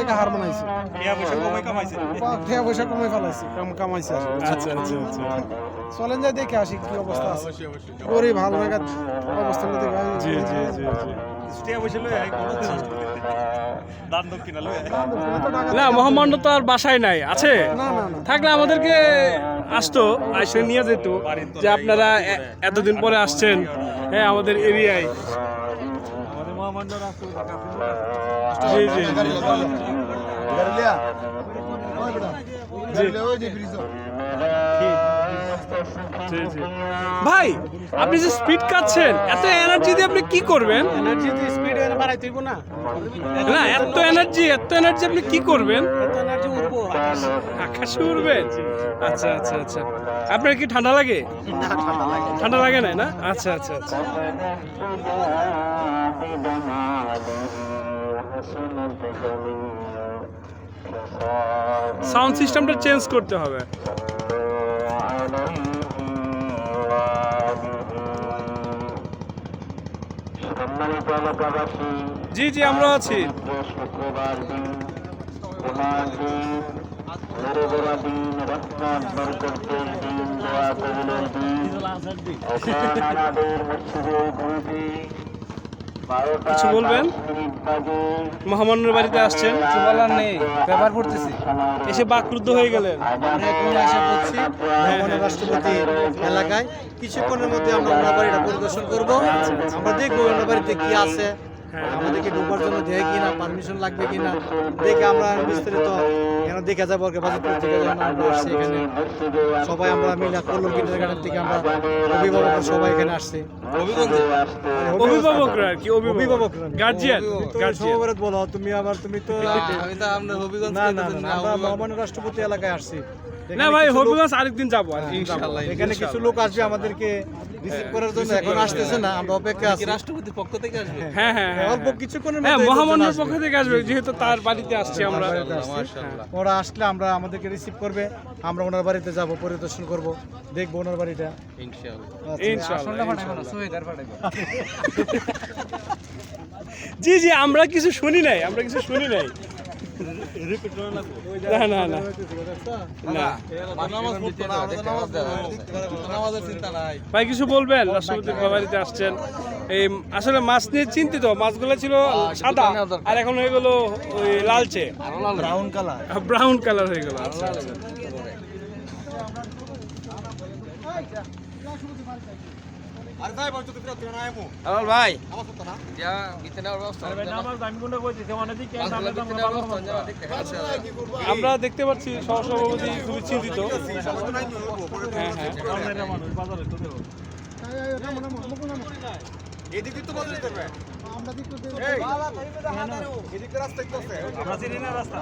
থেকে হার মানাইছে পয়সা কমে ফেলাইছে কামাইছে আচ্ছা আচ্ছা আচ্ছা। চলেন যাই দেখে আসি কি অবস্থা আছে। নাগাদ অবস্থাটা দেখে জি জি জি জি। না তো আর বাসায় নাই আছে? না না না থাকলে আমাদেরকে আসতো আসে নিয়ে যেত যে আপনারা এতদিন পরে আসছেন হ্যাঁ আমাদের এরিয়ায়। জি জি জি জি ভাই আপনি যে স্পিড কাটছেন এত এনার্জি দিয়ে আপনি কি করবেন? এনার্জি তো স্পিড বাড়াইতে হইব না। না এত এনার্জি এত এনার্জি আপনি কি করবেন? এত এনার্জি আকাশ। আকাশে উড়বেন আচ্ছা আচ্ছা আচ্ছা। আপনার কি ঠান্ডা লাগে? ঠান্ডা লাগে না। না? আচ্ছা আচ্ছা আচ্ছা। সাউন্ড সিস্টেমটা চেঞ্জ করতে হবে। সম্মানিত এলাকাবাসী জি জি আমরা আছি। শুক্রবার দিন দিন দিন রহমান বরকতের দিন দোয়া কবুলের দিন। এখন আমাদের মসজিদে ঘুরবে বারোটা কিছু বলবেন? মহামান্যর বাড়িতে আসছেন? কিছু বলার নেই পেপার পড়তেছি। এসে বাকরুদ্ধ হয়ে গেলেন। আমরা এখন আশা করছি ভ্রমণের রাষ্ট্রপতি এলাকায়। কিছুক্ষণের মধ্যে আমরা ওনার বাড়িটা পরিদর্শন করব। আমরা দেখব ওনার বাড়িতে কি আছে। আমাদেরকে ঢোকার জন্য দেয় কিনা পারমিশন লাগবে কিনা দেখে আমরা বিস্তারিত এখানে দেখে যাব আর কি বাজিতপুর থেকে যখন আমরা আসছি এখানে। সবাই আমরা মিলে কল্লোর কিন্ডারগার্ডেন থেকে আমরা অভিভাবক সবাই এখানে আসছি। অভিভাবকরা? কি অভিভাবকরা। গার্জিয়ান গার্জিয়ান বলো তুমি আবার তুমি তো আমি তো আপনার হবিগঞ্জ না না না, আমরা মহামান্য রাষ্ট্রপতি এলাকায় আসছি। না ভাই হবিগঞ্জ আরেকদিন যাব ইনশাআল্লাহ এখানে কিছু লোক আসবে আমাদেরকে রিসিভ করার জন্য এখন আসতেছে না আমরা অপেক্ষা আছি। রাষ্ট্রপতির পক্ষ থেকে আসবে হ্যাঁ হ্যাঁ হ্যাঁ অল্প কিছুক্ষণের হ্যাঁ মধ্যে মহামান্যর পক্ষ থেকে আসবে যেহেতু তার বাড়িতে আসছি আমরা। ওরা আসলে আমরা আমাদেরকে রিসিভ করবে আমরা ওনার বাড়িতে যাব পরিদর্শন করব দেখব ওনার বাড়িটা। ইনশাআল্লাহ। আচ্ছা, ইনশাআল্লাহ, জি জি আমরা কিছু শুনি নাই আমরা কিছু শুনি নাই। না না না। ভাই কিছু বলবেন? রাষ্ট্রপতির বাড়িতে আসছেন। এই আসলে মাছ নিয়ে চিন্তিত। মাছগুলো ছিল সাদা আর এখন হয়ে গেল ওই লালচে। ব্রাউন কালার ব্রাউন কালার হয়ে গেল আচ্ছা আচ্ছা। আলাল ভাই যা দেখতে আচ্ছা আমরা দেখতে পাচ্ছি সহসভাপতি খুবই চিন্তিত। হ্যাঁ হ্যাঁ। আমরা চিনি না রাস্তা।